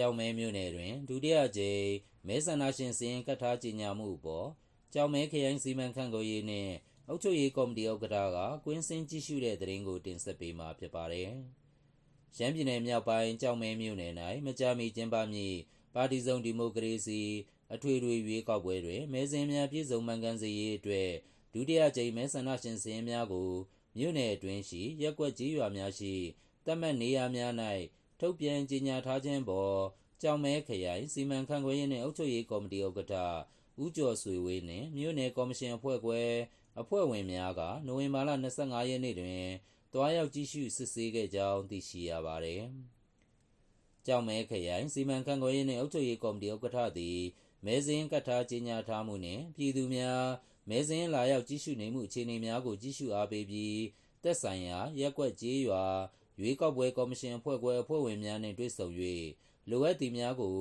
ကြောင်မဲမြို့နယ်တွင်ဒုတိယကြိမ်မဲဆန္ဒရှင်စည်ရင်ကတ်ထားကြေညာမှုအပေါ်ကြောင်မဲခရိုင်စီမံခန့်ခွဲရေးနှင့်အုပ်ချုပ်ရေးကော်မတီဥက္ကဋ္ဌကကွင်းစင်းကြည့်ရှုတဲ့သတင်းကိုတင်ဆက်ပေးမှာဖြစ်ပါတယ်။ရှမ်းပြည်နယ်မြောက်ပိုင်းကြောင်မဲမြို့နယ်၌မကြာမီကျင်းပမည့်ပါတီစုံဒီမိုကရေစီအထွေထွေရွေးကောက်ပွဲတွင်မဲစင်များပြည်စုံမှန်ကန်စေရေးအတွက်ဒုတိယကြိမ်မဲဆန္ဒရှင်စည်ရင်များကိုမြို့နယ်အတွင်းရှိရက်ကွက်ကြီးရွာများရှိတတ်မှတ်နေရာများ၌ ထုတ်ပြန်ကြေညာထားခြင်းပေါ်ကြောင်မဲခရိုင်စီမံခန့်ခွဲရေးနှင့်အုပ်ချုပ်ရေးကော်မတီဥက္ကဋ္ဌဦးကျော်ဆွေဝေးနှင့်မြို့နယ်ကော်မရှင်အဖွဲ့ခွဲအဖွဲ့ဝင်များကနိုဝင်ဘာလ25ရက်နေ့တွင်တွားရောက်ကြည့်ရှုစစ်ဆေးခဲ့ကြောင်းသိရှိရပါသည်။ကြောင်မဲခရိုင်စီမံခန့်ခွဲရေးနှင့်အုပ်ချုပ်ရေးကော်မတီဥက္ကဋ္ဌသည်မဲစင်းကတ်ထားကြေညာထားမှုနှင့်ပြည်သူများမဲစင်းလာရောက်ကြည့်ရှုနေမှုအခြေအနေများကိုကြည့်ရှုအားပေးပြီးသက်ဆိုင်ရာရက်ကွက်ကြေးရွာ ရွေးကောက်ပွဲကော်မရှင်အဖွဲ့ခွဲအဖွဲ့ဝင်များနှင့်တွေ့ဆုံ၍လိုအပ်သည်များကို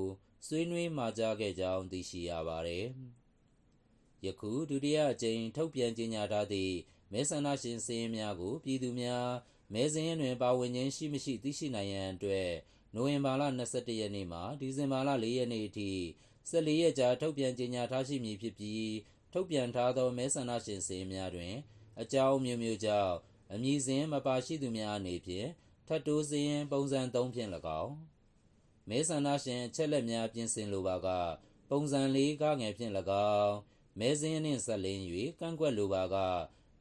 ဆွေးနွေးမှာကြားခဲ့ကြောင်းသိရှိရပါသည်။ယခုဒုတိယအကြိမ်ထုတ်ပြန်ကြေညာထားသည့်မဲဆန္ဒရှင်စည်းရင်းများကိုပြည်သူများမဲစင်းရင်တွင်ပါဝင်ခြင်းရှိမရှိသိရှိနိုင်ရန်အတွက်နိုဝင်ဘာလ22ရက်နေ့မှဒီဇင်ဘာလ4ရက်နေ့အထိ14ရက်ကြာထုတ်ပြန်ကြေညာထားရှိမည်ဖြစ်ပြီးထုတ်ပြန်ထားသောမဲဆန္ဒရှင်စည်းရင်းများတွင် အကြောင်းမျိုးမျိုးကြောင့်အမည်စဉ်မပါရှိသူများအနေဖြင့် ထပ်တိုးစည်းရင်ပုံစံ3ဖြင့်၎င်းမဲဆန္ဒရှင်အချက်လက်များပြင်ဆင်လိုပါက ပုံစံ၄ကငယ်ဖြင့်၎င်းမဲစင်းနှင့်ဆက်လင်း၍ကန့်ကွက်လိုပါက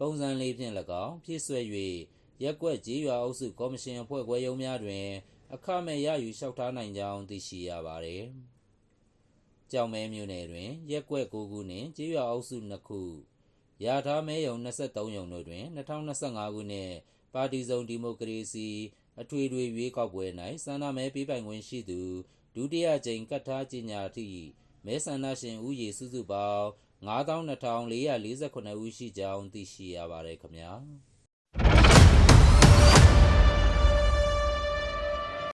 ပုံစံ၄ဖြင့်၎င်းဖြည့်ဆွဲ၍ရက်ကွက်ကြီးရွာအုပ်စုကော်မရှင်အဖွဲ့ခွဲရုံးများတွင် အခမဲ့ရယူလျှောက်ထားနိုင်ကြောင်းသိရှိရပါသည်။ကြောင်မဲမြို့နယ်တွင် ရက်ကွက်9ခုနှင့်ကြေးရွာအုပ်စု2ခုရထားမဲယုံ23ယုံတို့တွင်2025ခုနှစ် ပါတီစုံဒီမိုကရေစီအထွေထွေရွေးကောက်ပွဲ၌ဆန္ဒမဲပေးပိုင်ခွင့်ရှိသူဒုတိယကြိမ်ကတ်ထားကြေညာသည့်မဲဆန္ဒရှင်ဦးရေစုစုပေါင်း92,448ဦးရှိကြောင်းသိရှိရပါတယ်ခင်ဗျာ။